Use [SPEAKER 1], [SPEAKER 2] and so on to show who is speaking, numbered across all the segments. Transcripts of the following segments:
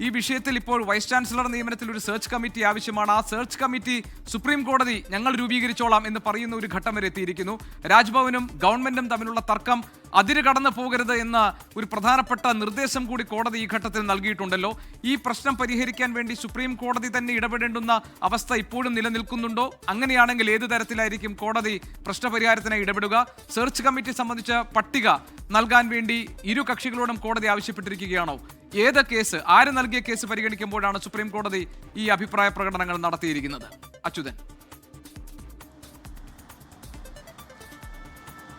[SPEAKER 1] ഈ വിഷയത്തിൽ ഇപ്പോൾ വൈസ് ചാൻസലർ നിയമനത്തിൽ ഒരു സെർച്ച് കമ്മിറ്റി ആവശ്യമാണ്. ആ സെർച്ച് കമ്മിറ്റി സുപ്രീം കോടതി ഞങ്ങൾ രൂപീകരിച്ചോളാം എന്ന് പറയുന്ന ഒരു ഘട്ടം വരെ എത്തിയിരിക്കുന്നു. രാജ്ഭവനും ഗവൺമെന്റും തമ്മിലുള്ള തർക്കം അതിര് കടന്നു പോകരുത് എന്ന ഒരു പ്രധാനപ്പെട്ട നിർദ്ദേശം കൂടി കോടതി ഈ ഘട്ടത്തിൽ നൽകിയിട്ടുണ്ടല്ലോ. ഈ പ്രശ്നം പരിഹരിക്കാൻ വേണ്ടി സുപ്രീം കോടതി തന്നെ ഇടപെടേണ്ടുന്ന അവസ്ഥ ഇപ്പോഴും നിലനിൽക്കുന്നുണ്ടോ? അങ്ങനെയാണെങ്കിൽ ഏത് തരത്തിലായിരിക്കും കോടതി പ്രശ്നപരിഹാരത്തിനായി ഇടപെടുക? സെർച്ച് കമ്മിറ്റി സംബന്ധിച്ച പട്ടിക നൽകാൻ വേണ്ടി ഇരു കക്ഷികളോടും കോടതി ആവശ്യപ്പെട്ടിരിക്കുകയാണോ? ഏത് കേസ്? ആര് നൽകിയ കേസ് പരിഗണിക്കുമ്പോഴാണ് സുപ്രീം കോടതി ഈ അഭിപ്രായ പ്രകടനങ്ങൾ നടത്തിയിരിക്കുന്നത്? അച്യുതൻ.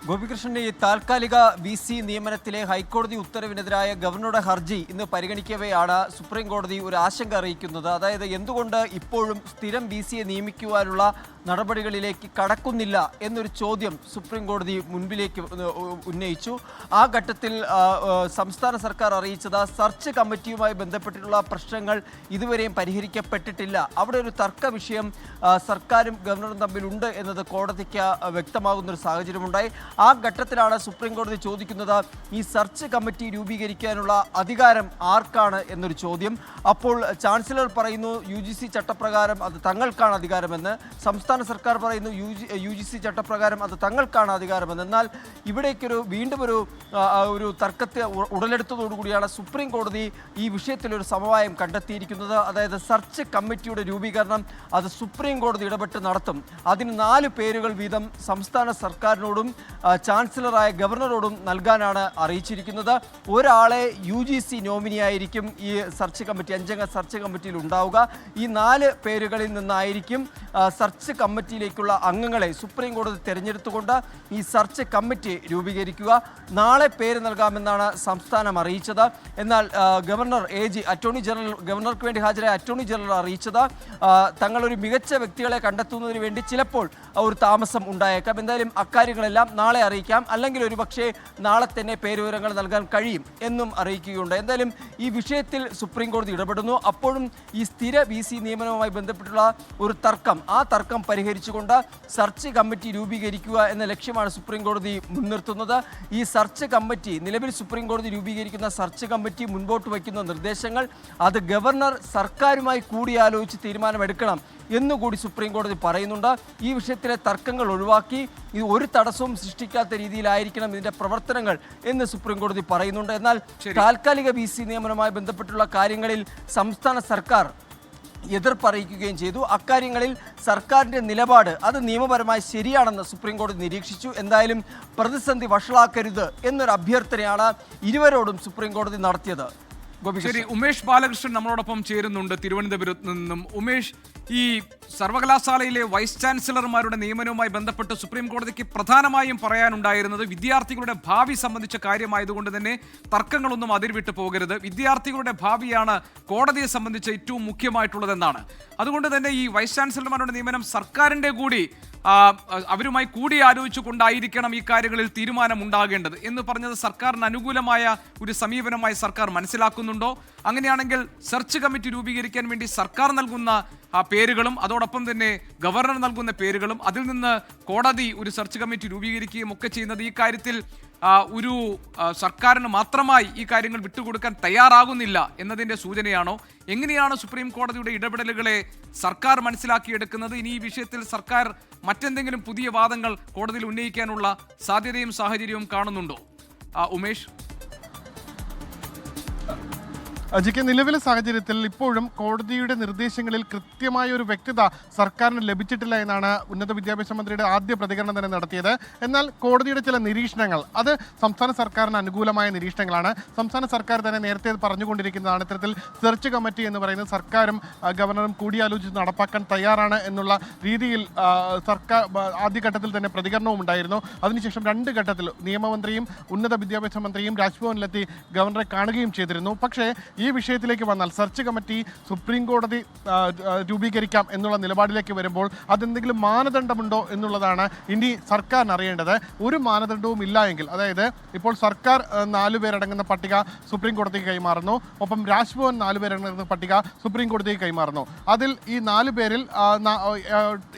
[SPEAKER 2] ഗോപികൃഷ്ണന്റെ ഈ താൽക്കാലിക വി സി നിയമനത്തിലെ ഹൈക്കോടതി ഉത്തരവിനെതിരായ ഗവർണറുടെ ഹർജി ഇന്ന് പരിഗണിക്കവെയാണ് സുപ്രീം കോടതി ഒരു ആശങ്ക അറിയിക്കുന്നത്. അതായത് എന്തുകൊണ്ട് ഇപ്പോഴും സ്ഥിരം വി സിയെ നിയമിക്കുവാനുള്ള നടപടികളിലേക്ക് കടക്കുന്നില്ല എന്നൊരു ചോദ്യം സുപ്രീം കോടതി മുൻപിലേക്ക് ഉന്നയിച്ചു. ആ ഘട്ടത്തിൽ സംസ്ഥാന സർക്കാർ അറിയിച്ചത് സെർച്ച് കമ്മിറ്റിയുമായി ബന്ധപ്പെട്ടിട്ടുള്ള പ്രശ്നങ്ങൾ ഇതുവരെയും പരിഹരിക്കപ്പെട്ടിട്ടില്ല. അവിടെ ഒരു തർക്ക വിഷയം സർക്കാരും ഗവർണറും തമ്മിലുണ്ട് എന്നത് കോടതിക്ക് വ്യക്തമാകുന്നൊരു സാഹചര്യമുണ്ടായി. ആ ഘട്ടത്തിലാണ് സുപ്രീം കോടതി ചോദിക്കുന്നത് ഈ സെർച്ച് കമ്മിറ്റി രൂപീകരിക്കാനുള്ള അധികാരം ആർക്കാണ് എന്നൊരു ചോദ്യം. അപ്പോൾ ചാൻസലർ പറയുന്നു യു ജി സി ചട്ടപ്രകാരം അത് തങ്ങൾക്കാണ് അധികാരമെന്ന്. സംസ്ഥാന സർക്കാർ പറയുന്നു U G U G C ചട്ടപ്രകാരം അത് തങ്ങൾക്കാണ് അധികാരമെന്ന്. എന്നാൽ ഇവിടേക്കൊരു വീണ്ടും ഒരു ഒരു തർക്കത്തെ ഉടലെടുത്തതോടുകൂടിയാണ് സുപ്രീം കോടതി ഈ വിഷയത്തിൽ ഒരു സമവായം കണ്ടെത്തിയിരിക്കുന്നത്. അതായത് സെർച്ച് കമ്മിറ്റിയുടെ രൂപീകരണം അത് സുപ്രീം കോടതി ഇടപെട്ട് നടത്തും. അതിന് നാല് പേരുകൾ വീതം സംസ്ഥാന സർക്കാരിനോടും ചാൻസലറായ ഗവർണറോടും നൽകാനാണ് അറിയിച്ചിരിക്കുന്നത്. ഒരാളെ യു ജി സി നോമിനിയായിരിക്കും ഈ സെർച്ച് കമ്മിറ്റി അഞ്ചംഗ സെർച്ച് കമ്മിറ്റിയിൽ ഉണ്ടാവുക. ഈ നാല് പേരുകളിൽ നിന്നായിരിക്കും സെർച്ച് കമ്മിറ്റിയിലേക്കുള്ള അംഗങ്ങളെ സുപ്രീം കോടതി തിരഞ്ഞെടുത്തുകൊണ്ട് ഈ സെർച്ച് കമ്മിറ്റി രൂപീകരിക്കുക. നാളെ പേര് നൽകാമെന്നാണ് സംസ്ഥാനം അറിയിച്ചത്. എന്നാൽ governor A G attorney general ഗവർണർക്ക് വേണ്ടി ഹാജരായ അറ്റോർണി ജനറൽ അറിയിച്ചത്. തങ്ങളൊരു മികച്ച വ്യക്തികളെ കണ്ടെത്തുന്നതിന് വേണ്ടി ചിലപ്പോൾ ഒരു താമസം ഉണ്ടായേക്കാം. എന്തായാലും അക്കാര്യങ്ങളെല്ലാം നാളെ അറിയിക്കാം. അല്ലെങ്കിൽ ഒരു പക്ഷേ നാളെ തന്നെ പേരുവിവരങ്ങൾ നൽകാൻ കഴിയും എന്നും അറിയിക്കുകയുണ്ട്. എന്തായാലും ഈ വിഷയത്തിൽ സുപ്രീം കോടതി ഇടപെടുന്നു. അപ്പോഴും ഈ സ്ഥിര വി സി നിയമനവുമായി ബന്ധപ്പെട്ടുള്ള ഒരു തർക്കം ആ തർക്കം പരിഹരിച്ചുകൊണ്ട് സർച്ച് കമ്മിറ്റി രൂപീകരിക്കുക എന്ന ലക്ഷ്യമാണ് സുപ്രീം കോടതി മുൻനിർത്തുന്നത്. ഈ സർച്ച് കമ്മിറ്റി നിലവിൽ സുപ്രീം കോടതി രൂപീകരിക്കുന്ന സർച്ച് കമ്മിറ്റി മുൻപോട്ട് വയ്ക്കുന്ന നിർദ്ദേശങ്ങൾ അത് ഗവർണർ സർക്കാരുമായി കൂടിയാലോചിച്ച് തീരുമാനമെടുക്കണം. എന്നുകൂടി സുപ്രീം കോടതി പറയുന്നുണ്ട്. ഈ വിഷയത്തിലെ തർക്കങ്ങൾ ഒഴിവാക്കി ഇത് ഒരു തടസ്സവും സൃഷ്ടിക്കാത്ത രീതിയിലായിരിക്കണം ഇതിന്റെ പ്രവർത്തനങ്ങൾ എന്ന് സുപ്രീം കോടതി പറയുന്നുണ്ട്. എന്നാൽ താൽക്കാലിക വി സി നിയമനവുമായി ബന്ധപ്പെട്ടുള്ള കാര്യങ്ങളിൽ സംസ്ഥാന സർക്കാർ എതിർപ്പറിയിക്കുകയും ചെയ്തു. അക്കാര്യങ്ങളിൽ സർക്കാരിന്റെ നിലപാട് അത് നിയമപരമായി ശരിയാണെന്ന് സുപ്രീം കോടതി നിരീക്ഷിച്ചു. എന്തായാലും പ്രതിസന്ധി വഷളാക്കരുത് എന്നൊരു അഭ്യർത്ഥനയാണ് ഇരുവരോടും സുപ്രീം കോടതി നടത്തിയത്.
[SPEAKER 1] ശരി ഉമേഷ് ബാലകൃഷ്ണൻ നമ്മളോടൊപ്പം ചേരുന്നുണ്ട് തിരുവനന്തപുരത്ത് നിന്നും. ഉമേഷ് ഈ സർവകലാശാലയിലെ വൈസ് ചാൻസലർമാരുടെ നിയമനവുമായി ബന്ധപ്പെട്ട് സുപ്രീം കോടതിക്ക് പ്രധാനമായും പറയാനുണ്ടായിരുന്നത് വിദ്യാർത്ഥികളുടെ ഭാവി സംബന്ധിച്ച കാര്യമായതുകൊണ്ട് തന്നെ തർക്കങ്ങളൊന്നും അതിർവിട്ട് പോകരുത്. വിദ്യാർത്ഥികളുടെ ഭാവിയാണ് കോടതിയെ സംബന്ധിച്ച് ഏറ്റവും മുഖ്യമായിട്ടുള്ളതെന്നാണ്. അതുകൊണ്ട് തന്നെ ഈ വൈസ് ചാൻസലർമാരുടെ നിയമനം സർക്കാരിന്റെ കൂടി അവരുമായി കൂടി ആലോചിച്ചുകൊണ്ടായിരിക്കണം ഈ കാര്യങ്ങളിൽ തീരുമാനം ഉണ്ടാകേണ്ടത് എന്ന് പറഞ്ഞത് സർക്കാരിന് അനുകൂലമായ ഒരു സമീപനമായി സർക്കാർ മനസ്സിലാക്കുന്നുണ്ടോ. അങ്ങനെയാണെങ്കിൽ സെർച്ച് കമ്മിറ്റി രൂപീകരിക്കാൻ വേണ്ടി സർക്കാർ നൽകുന്ന ആ പേരുകളും അതോടൊപ്പം തന്നെ ഗവർണർ നൽകുന്ന പേരുകളും അതിൽ നിന്ന് കോടതി ഒരു സെർച്ച് കമ്മിറ്റി രൂപീകരിക്കുകയും ഒക്കെ ചെയ്യുന്നത് ഈ കാര്യത്തിൽ ഒരു സർക്കാരിന് മാത്രമായി ഈ കാര്യങ്ങൾ വിട്ടുകൊടുക്കാൻ തയ്യാറാകുന്നില്ല എന്നതിന്റെ സൂചനയാണോ? എങ്ങനെയാണ് സുപ്രീം കോടതിയുടെ ഇടപെടലുകളെ സർക്കാർ മനസ്സിലാക്കിയെടുക്കുന്നത്? ഇനി ഈ വിഷയത്തിൽ സർക്കാർ മറ്റെന്തെങ്കിലും പുതിയ വാദങ്ങൾ കോടതിയിൽ ഉന്നയിക്കാനുള്ള സാധ്യതയും സാഹചര്യവും കാണുന്നുണ്ടോ? ഉമേഷ്?
[SPEAKER 3] അജിക്ക് നിലവിലെ സാഹചര്യത്തിൽ ഇപ്പോഴും കോടതിയുടെ നിർദ്ദേശങ്ങളിൽ കൃത്യമായ ഒരു വ്യക്തത സർക്കാരിന് ലഭിച്ചിട്ടില്ല എന്നാണ് ഉന്നത വിദ്യാഭ്യാസ മന്ത്രിയുടെ ആദ്യ പ്രതികരണം തന്നെ നടത്തിയത്. എന്നാൽ കോടതിയുടെ ചില നിരീക്ഷണങ്ങൾ അത് സംസ്ഥാന സർക്കാരിന് അനുകൂലമായ നിരീക്ഷണങ്ങളാണ്. സംസ്ഥാന സർക്കാർ തന്നെ നേരത്തെ പറഞ്ഞുകൊണ്ടിരിക്കുന്നതാണ്. ഇത്തരത്തിൽ സെർച്ച് കമ്മിറ്റി എന്ന് പറയുന്നത് സർക്കാരും ഗവർണറും കൂടിയാലോചിച്ച് നടപ്പാക്കാൻ തയ്യാറാണ് എന്നുള്ള രീതിയിൽ സർക്കാർ ആദ്യഘട്ടത്തിൽ തന്നെ പ്രതികരണവും ഉണ്ടായിരുന്നു. അതിനുശേഷം രണ്ട് ഘട്ടത്തിൽ നിയമമന്ത്രിയും ഉന്നത വിദ്യാഭ്യാസ മന്ത്രിയും രാജ്ഭവനിലെത്തി ഗവർണറെ കാണുകയും ചെയ്തിരുന്നു. പക്ഷേ ഈ വിഷയത്തിലേക്ക് വന്നാൽ സെർച്ച് കമ്മിറ്റി സുപ്രീം കോടതി രൂപീകരിക്കാം എന്നുള്ള നിലപാടിലേക്ക് വരുമ്പോൾ അതെന്തെങ്കിലും മാനദണ്ഡമുണ്ടോ എന്നുള്ളതാണ് ഇനി സർക്കാരിന് അറിയേണ്ടത്. ഒരു മാനദണ്ഡവും ഇല്ല എങ്കിൽ അതായത് ഇപ്പോൾ സർക്കാർ നാലുപേരടങ്ങുന്ന നാല് പേരടങ്ങുന്ന പട്ടിക സുപ്രീം കോടതിക്ക് കൈമാറുന്നു. ഒപ്പം രാജ്ഭവൻ നാല് പേരടങ്ങുന്ന പട്ടിക സുപ്രീം കോടതിക്ക് കൈമാറുന്നു. അതിൽ ഈ നാലു പേരിൽ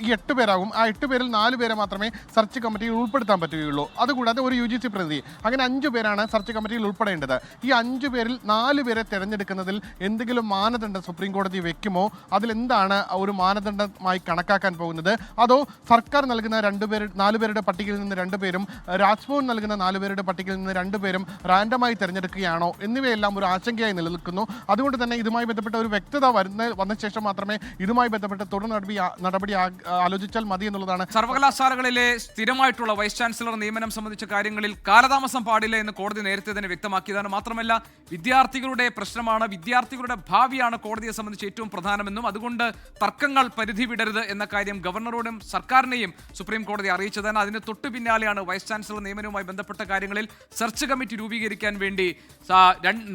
[SPEAKER 3] ഈ എട്ട് പേരാകും. ആ എട്ട് പേരിൽ നാല് പേരെ മാത്രമേ സെർച്ച് കമ്മിറ്റിയിൽ ഉൾപ്പെടുത്താൻ പറ്റുകയുള്ളൂ. അതുകൂടാതെ ഒരു യു ജി സി പ്രതിനിധി. അങ്ങനെ അഞ്ചു പേരാണ് സെർച്ച് കമ്മിറ്റിയിൽ ഉൾപ്പെടേണ്ടത്. ഈ അഞ്ചു പേരിൽ നാല് പേരെ തിരഞ്ഞെടുക്കുന്നതിൽ എന്തെങ്കിലും മാനദണ്ഡം സുപ്രീം കോടതി വെക്കുമോ? അതിലെന്താണ് ഒരു മാനദണ്ഡമായി കണക്കാക്കാൻ പോകുന്നത്? അതോ സർക്കാർ നൽകുന്ന രണ്ടുപേർ നാലുപേരുടെ പട്ടികയിൽ നിന്ന് രണ്ടുപേരും രാജ്ഭവൻ നൽകുന്ന നാലുപേരുടെ പട്ടികയിൽ നിന്ന് രണ്ടുപേരും റാൻഡമായി തിരഞ്ഞെടുക്കുകയാണോ? എന്നിവയെല്ലാം ഒരു ആശങ്കയായി നിലനിൽക്കുന്നു. അതുകൊണ്ട് തന്നെ ഇതുമായി ബന്ധപ്പെട്ട ഒരു വ്യക്തത വരുന്ന വന്ന ശേഷം മാത്രമേ ഇതുമായി ബന്ധപ്പെട്ട് തുടർ നടപടി നടപടി ആലോചിച്ചാൽ മതി എന്നുള്ളതാണ്.
[SPEAKER 1] സർവകലാശാലകളിലെ സ്ഥിരമായിട്ടുള്ള വൈസ് ചാൻസലർ നിയമനം സംബന്ധിച്ച കാര്യങ്ങളിൽ കാലതാമസം പാടില്ല എന്ന് കോടതി നേരത്തെ തന്നെ വ്യക്തമാക്കിയതാണ്. മാത്രമല്ല വിദ്യാർത്ഥികളുടെ പ്രശ്നമാണ്. വിദ്യാർത്ഥികളുടെ ഭാവിയാണ് കോടതിയെ സംബന്ധിച്ച് ഏറ്റവും പ്രധാനമെന്നും അതുകൊണ്ട് തർക്കങ്ങൾ പരിധി വിടരുത് എന്ന കാര്യം ഗവർണറോടും സർക്കാരിനെയും സുപ്രീം കോടതി അറിയിച്ചതാണ്. അതിന് തൊട്ടു പിന്നാലെയാണ് വൈസ് ചാൻസലർ നിയമനവുമായി ബന്ധപ്പെട്ട കാര്യങ്ങളിൽ സെർച്ച് കമ്മിറ്റി രൂപീകരിക്കാൻ വേണ്ടി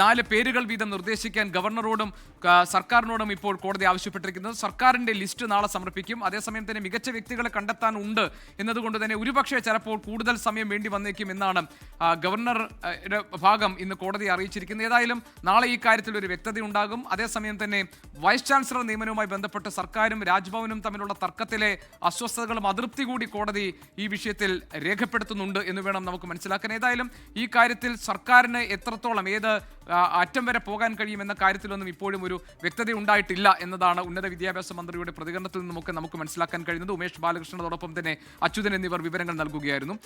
[SPEAKER 1] നാല് പേരുകൾ വീതം നിർദ്ദേശിക്കാൻ ഗവർണറോടും സർക്കാരിനോടും ഇപ്പോൾ കോടതി ആവശ്യപ്പെട്ടിരിക്കുന്നത്. സർക്കാരിന്റെ ലിസ്റ്റ് നാളെ സമർപ്പിക്കും. അതേസമയം തന്നെ മികച്ച വ്യക്തികളെ കണ്ടെത്താനുണ്ട് എന്നതുകൊണ്ട് തന്നെ ഒരുപക്ഷെ ചിലപ്പോൾ കൂടുതൽ സമയം വേണ്ടി വന്നേക്കും എന്നാണ് ഗവർണറുടെ ഭാഗം ഇന്ന് കോടതി അറിയിച്ചിരിക്കുന്നത്. ഏതായാലും നാളെ ഈ കാര്യത്തിൽ ഒരു വ്യക്തത ഉണ്ടാകും അതേസമയം തന്നെ വൈസ് ചാൻസലർ നിയമനവുമായി ബന്ധപ്പെട്ട് സർക്കാരും രാജ്ഭവനും തമ്മിലുള്ള തർക്കത്തിലെ അസ്വസ്ഥതകളും അതൃപ്തി കൂടി കോടതി ഈ വിഷയത്തിൽ രേഖപ്പെടുത്തുന്നുണ്ട് എന്ന് വേണം നമുക്ക് മനസ്സിലാക്കാൻ. ഏതായാലും ഈ കാര്യത്തിൽ സർക്കാരിന് എത്രത്തോളം ഏത് അറ്റം വരെ പോകാൻ കഴിയുമെന്ന കാര്യത്തിലൊന്നും ഇപ്പോഴും ഒരു വ്യക്തത ഉണ്ടായിട്ടില്ല എന്നതാണ് ഉന്നത വിദ്യാഭ്യാസ മന്ത്രിയുടെ പ്രതികരണത്തിൽ നിന്നുമൊക്കെ നമുക്ക് മനസ്സിലാക്കാൻ കഴിയുന്നത്. ഉമേഷ് ബാലകൃഷ്ണനോടൊപ്പം തന്നെ അച്യുതൻ എന്നിവർ വിവരങ്ങൾ നൽകുകയായിരുന്നു.